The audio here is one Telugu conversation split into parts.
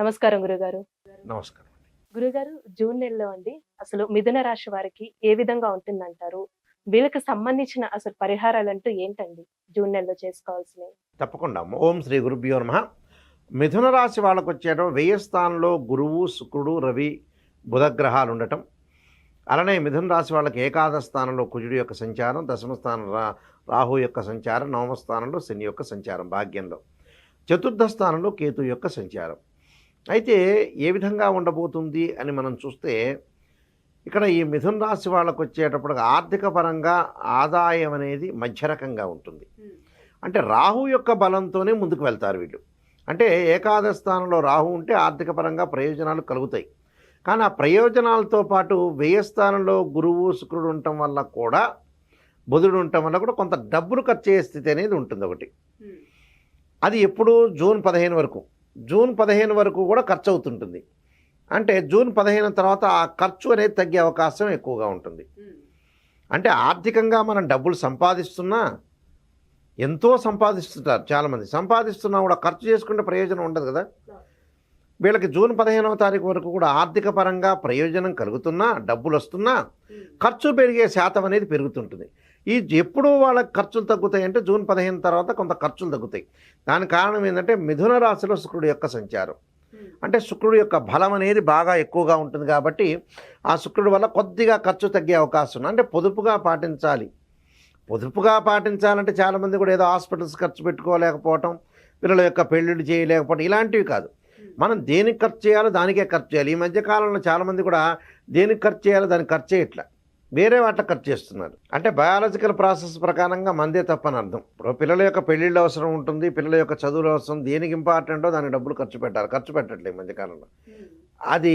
నమస్కారం గురుగారు. నమస్కారం. గురుగారు జూన్ నెలలో అండి అసలు మిథున రాశి వారికి ఏ విధంగా ఉంటుందంటారు? వీళ్ళకి సంబంధించిన అసలు పరిహారాలు అంటూ ఏంటండి? జూన్ నెలలో చేసుకోవాల్సినవి. తప్పకుండా. ఓం శ్రీ గురుభ్యో నమ. మిథున రాశి వాళ్ళకు వచ్చేయడం వెయ్యి స్థానంలో గురువు శుక్రుడు రవి బుధగ్రహాలు ఉండటం. అలానే మిథున రాశి వాళ్ళకి ఏకాదశ స్థానంలో కుజుడు యొక్క సంచారం దశమ స్థానం రా రాహు యొక్క సంచారం నవమ స్థానంలో శని యొక్క సంచారం భాగ్యంలో. చతుర్థ స్థానంలో కేతు యొక్క సంచారం. అయితే ఏ విధంగా ఉండబోతుంది అని మనం చూస్తే ఇక్కడ ఈ మిథున రాశి వాళ్ళకు వచ్చేటప్పటికి ఆర్థిక పరంగా ఆదాయం అనేది మధ్యరకంగా ఉంటుంది. అంటే రాహు యొక్క బలంతోనే ముందుకు వెళ్తారు వీళ్ళు. అంటే ఏకాదశ స్థానంలో రాహు ఉంటే ఆర్థిక పరంగా ప్రయోజనాలు కలుగుతాయి. కానీ ఆ ప్రయోజనాలతో పాటు వ్యయ స్థానంలో గురువు శుక్రుడు ఉండటం వల్ల కూడా బుధుడు ఉండటం వల్ల కూడా కొంత డబ్బులు ఖర్చు అయ్యే స్థితి అనేది ఉంటుంది ఒకటి. అది ఎప్పుడు జూన్ పదిహేను వరకు. జూన్ పదిహేను వరకు కూడా ఖర్చు అవుతుంటుంది అంటే జూన్ పదిహేను తర్వాత ఆ ఖర్చు అనేది తగ్గే అవకాశం ఎక్కువగా ఉంటుంది. అంటే ఆర్థికంగా మనం డబ్బులు సంపాదిస్తున్నా ఎంతో సంపాదిస్తుంటారు చాలామంది. సంపాదిస్తున్నా కూడా ఖర్చు చేసుకుంటే ప్రయోజనం ఉండదు కదా. వీళ్ళకి జూన్ పదిహేనవ తారీఖు వరకు కూడా ఆర్థిక పరంగా ప్రయోజనం కలుగుతున్నా డబ్బులు వస్తున్నా ఖర్చు పెరిగే శాతం అనేది పెరుగుతుంటుంది. ఈ ఎప్పుడు వాళ్ళకి ఖర్చులు తగ్గుతాయి అంటే జూన్ పదిహేను తర్వాత కొంత ఖర్చులు తగ్గుతాయి. దానికి కారణం ఏంటంటే మిథున రాశిలో శుక్రుడు యొక్క సంచారం. అంటే శుక్రుడు యొక్క బలం అనేది బాగా ఎక్కువగా ఉంటుంది కాబట్టి ఆ శుక్రుడు వల్ల కొద్దిగా ఖర్చు తగ్గే అవకాశం ఉంది. అంటే పొదుపుగా పాటించాలి. పొదుపుగా పాటించాలంటే చాలామంది కూడా ఏదో హాస్పిటల్స్ ఖర్చు పెట్టుకోలేకపోవటం పిల్లల యొక్క పెళ్ళిళ్ళు చేయలేకపోవటం ఇలాంటివి కాదు. మనం దేనికి ఖర్చు చేయాలో దానికే ఖర్చు చేయాలి. ఈ మధ్య కాలంలో చాలామంది కూడా దేనికి ఖర్చు చేయాలో దానికి ఖర్చు చేయట్లా వేరే వాటికి ఖర్చు చేస్తున్నారు. అంటే బయాలజికల్ ప్రాసెస్ ప్రకారంగా మందే తప్పని అర్థం. ఇప్పుడు పిల్లల యొక్క పెళ్ళిళ్ళు అవసరం ఉంటుంది పిల్లల యొక్క చదువులు అవసరం దేనికి ఇంపార్టెంటో దానికి డబ్బులు ఖర్చు పెట్టాలి. ఖర్చు పెట్టట్లేదు మధ్యకాలంలో అది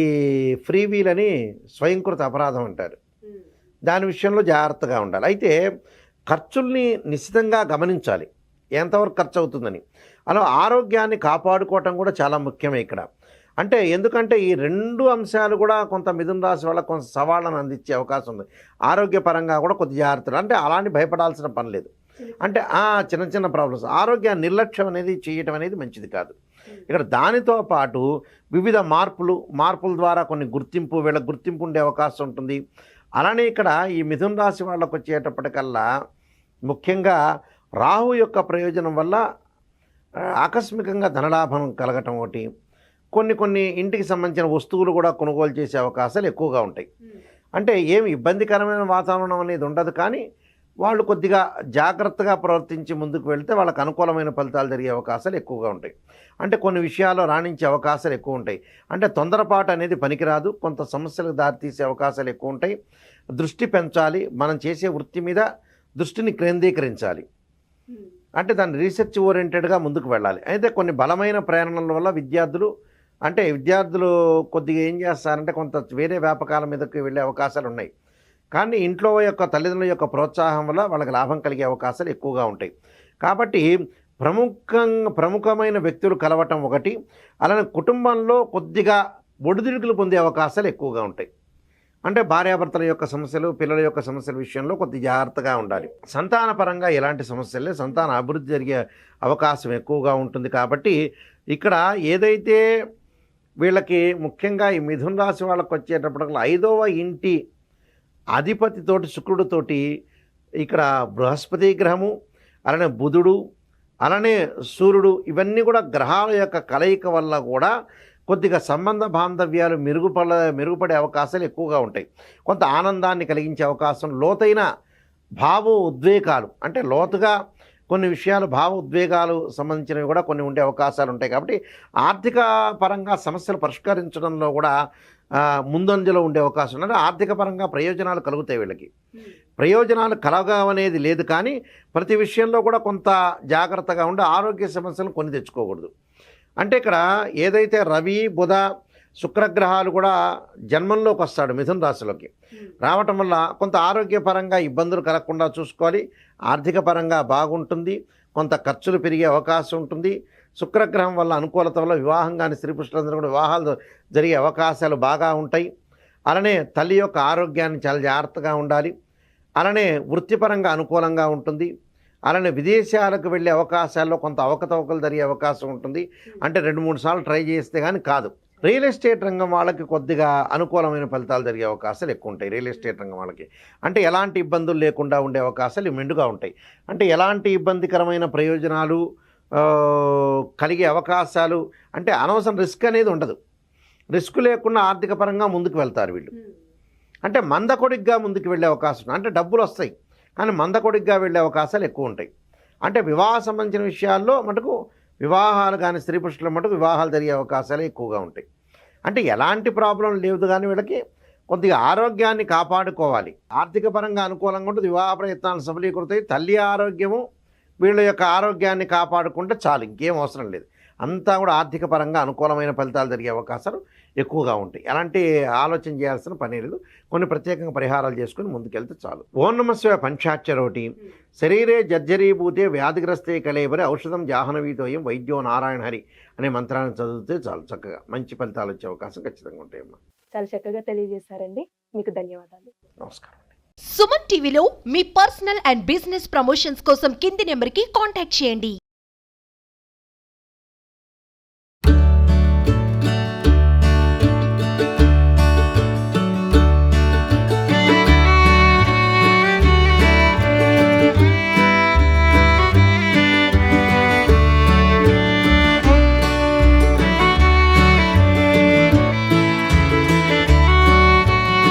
ఫ్రీ వీల్ అని స్వయంకృత అపరాధం అంటారు. దాని విషయంలో జాగ్రత్తగా ఉండాలి. అయితే ఖర్చుల్ని నిశ్చితంగా గమనించాలి. ఎంతవరకు ఖర్చు అవుతుందని అలా ఆరోగ్యాన్ని కాపాడుకోవటం కూడా చాలా ముఖ్యమే ఇక్కడ. అంటే ఎందుకంటే ఈ రెండు అంశాలు కూడా కొంత మిథున రాశి వాళ్ళకి కొంత సవాళ్ళను అందించే అవకాశం ఉంది. ఆరోగ్యపరంగా కూడా కొద్ది జాగ్రత్తలు. అంటే అలాంటి భయపడాల్సిన పని లేదు. అంటే ఆ చిన్న చిన్న ప్రాబ్లమ్స్ ఆరోగ్య నిర్లక్ష్యం అనేది చేయటం అనేది మంచిది కాదు. ఇక్కడ దానితో పాటు వివిధ మార్పులు మార్పుల ద్వారా కొన్ని గుర్తింపు వీళ్ళ గుర్తింపు ఉండే అవకాశం ఉంటుంది. అలానే ఇక్కడ ఈ మిథున రాశి వాళ్ళకు వచ్చేటప్పటికల్లా ముఖ్యంగా రాహు యొక్క ప్రయోజనం వల్ల ఆకస్మికంగా ధనలాభం కలగటం ఒకటి కొన్ని కొన్ని ఇంటికి సంబంధించిన వస్తువులు కూడా కొనుగోలు చేసే అవకాశాలు ఎక్కువగా ఉంటాయి. అంటే ఏమి ఇబ్బందికరమైన వాతావరణం అనేది ఉండదు కానీ వాళ్ళు కొద్దిగా జాగ్రత్తగా ప్రవర్తించి ముందుకు వెళ్తే వాళ్ళకి అనుకూలమైన ఫలితాలు జరిగే అవకాశాలు ఎక్కువగా ఉంటాయి. అంటే కొన్ని విషయాల్లో రాణించే అవకాశాలు ఎక్కువ ఉంటాయి. అంటే తొందరపాటు అనేది పనికిరాదు. కొంత సమస్యలకు దారితీసే అవకాశాలు ఎక్కువ ఉంటాయి. దృష్టి పెంచాలి. మనం చేసే వృత్తి మీద దృష్టిని కేంద్రీకరించాలి. అంటే దాన్ని రీసెర్చ్ ఓరియంటెడ్గా ముందుకు వెళ్ళాలి. అయితే కొన్ని బలమైన ప్రేరణల వల్ల విద్యార్థులు అంటే విద్యార్థులు కొద్దిగా ఏం చేస్తారంటే కొంత వేరే వ్యాపకాల మీదకి వెళ్ళే అవకాశాలు ఉన్నాయి. కానీ ఇంట్లో యొక్క తల్లిదండ్రుల యొక్క ప్రోత్సాహం వల్ల వాళ్ళకి లాభం కలిగే అవకాశాలు ఎక్కువగా ఉంటాయి. కాబట్టి ప్రముఖంగా ప్రముఖమైన వ్యక్తులు కలవటం ఒకటి అలానే కుటుంబంలో కొద్దిగా ఒడిదుడుకులు పొందే అవకాశాలు ఎక్కువగా ఉంటాయి. అంటే భార్యాభర్తల యొక్క సమస్యలు పిల్లల యొక్క సమస్యల విషయంలో కొద్ది జాగ్రత్తగా ఉండాలి. సంతానపరంగా ఎలాంటి సమస్యలే సంతాన అభివృద్ధి జరిగే అవకాశం ఎక్కువగా ఉంటుంది. కాబట్టి ఇక్కడ ఏదైతే వీళ్ళకి ముఖ్యంగా ఈ మిథున రాశి వాళ్ళకి వచ్చేటప్పటికి ఐదవ ఇంటి అధిపతితోటి శుక్రుడితోటి ఇక్కడ బృహస్పతి గ్రహము అలానే బుధుడు అలానే సూర్యుడు ఇవన్నీ కూడా గ్రహాల యొక్క కలయిక వల్ల కూడా కొద్దిగా సంబంధ బాంధవ్యాలు మెరుగుపడ మెరుగుపడే అవకాశాలు ఎక్కువగా ఉంటాయి. కొంత ఆనందాన్ని కలిగించే అవకాశం లోతైన భావ ఉద్వేగాలు అంటే లోతుగా కొన్ని విషయాలు భావ ఉద్వేగాలు సంబంధించినవి కూడా కొన్ని ఉండే అవకాశాలు ఉంటాయి కాబట్టి ఆర్థిక పరంగా సమస్యలు పరిష్కరించడంలో కూడా ముందంజలో ఉండే అవకాశం ఉంది ఆర్థిక పరంగా ప్రయోజనాలు కలుగుతాయి వీళ్ళకి. ప్రయోజనాలు కలగవనేది లేదు కానీ ప్రతి విషయంలో కూడా కొంత జాగ్రత్తగా ఉండి ఆరోగ్య సమస్యలు కొని తెచ్చుకోకూడదు. అంటే ఇక్కడ ఏదైతే రవి బుధ శుక్రగ్రహాలు కూడా జన్మంలోకి వస్తాడు మిథున రాశిలోకి. రావటం వల్ల కొంత ఆరోగ్యపరంగా ఇబ్బందులు కలగకుండా చూసుకోవాలి. ఆర్థిక పరంగా బాగుంటుంది. కొంత ఖర్చులు పెరిగే అవకాశం ఉంటుంది. శుక్రగ్రహం వల్ల అనుకూలత వల్ల వివాహం కానీ స్త్రీ పురుషులందరూ కూడా వివాహాలు జరిగే అవకాశాలు బాగా ఉంటాయి. అలానే తల్లి యొక్క ఆరోగ్యాన్ని చాలా జాగ్రత్తగా ఉండాలి. అలానే వృత్తిపరంగా అనుకూలంగా ఉంటుంది. అలానే విదేశాలకు వెళ్ళే అవకాశాల్లో కొంత అవకతవకలు జరిగే అవకాశం ఉంటుంది. అంటే రెండు మూడు సార్లు ట్రై చేస్తే కానీ కాదు. రియల్ ఎస్టేట్ రంగం వాళ్ళకి కొద్దిగా అనుకూలమైన ఫలితాలు జరిగే అవకాశాలు ఎక్కువ ఉంటాయి. రియల్ ఎస్టేట్ రంగం వాళ్ళకి. అంటే ఎలాంటి ఇబ్బందులు లేకుండా ఉండే అవకాశాలు మెండుగా ఉంటాయి. అంటే ఎలాంటి ఇబ్బందికరమైన ప్రయోజనాలు కలిగే అవకాశాలు అంటే అనవసరం రిస్క్ అనేది ఉండదు. రిస్క్ లేకుండా ఆర్థిక పరంగా ముందుకు వెళ్తారు వీళ్ళు. అంటే మందకొడిగ్గా ముందుకు వెళ్ళే అవకాశం. అంటే డబ్బులు వస్తాయి. కానీ మందకొడిగ్గా వెళ్ళే అవకాశాలు ఎక్కువ ఉంటాయి. అంటే వివాహ సంబంధించిన విషయాల్లో మటుకు వివాహాలు కానీ స్త్రీ పురుషుల మటుకు వివాహాలు జరిగే అవకాశాలు ఎక్కువగా ఉంటాయి. అంటే ఎలాంటి ప్రాబ్లం లేదు కానీ వీళ్ళకి కొద్దిగా ఆరోగ్యాన్ని కాపాడుకోవాలి. ఆర్థిక పరంగా అనుకూలంగా ఉంటుంది. వివాహ ప్రయత్నాలు సఫలీకృతాయి. తల్లి ఆరోగ్యము వీళ్ళ యొక్క ఆరోగ్యాన్ని కాపాడుకుంటే చాలు. ఇంకేం అవసరం లేదు. అంతా కూడా ఆర్థిక పరంగా అనుకూలమైన ఫలితాలు జరిగే అవకాశాలు ఎక్కువగా ఉంటాయి. ఎలాంటి ఆలోచన చేయాల్సిన పని లేదు. కొన్ని ప్రత్యేకంగా పరిహారాలు చేసుకుని ముందుకెళ్తే చాలు. ఓం నమస్వ పంచాక్షరోటి శరీరే జర్జరీభూతే వ్యాధిగ్రస్తే కలేబరి ఔషధం జాహ్నవీతోయం వైద్యో నారాయణ హరి అనే మంత్రాన్ని చదివితే చాలు చక్కగా. మంచి ఫలితాలు వచ్చే అవకాశం ఖచ్చితంగా ఉంటాయమ్మా చాలా చక్కగా తెలియజేశారండి. మీకు ధన్యవాదాలు. నమస్కారం సుమన్ టీవీలో మీ పర్సనల్ అండ్ బిజినెస్ ప్రమోషన్స్ కోసం కింది నెంబర్కి కాంటాక్ట్ చేయండి.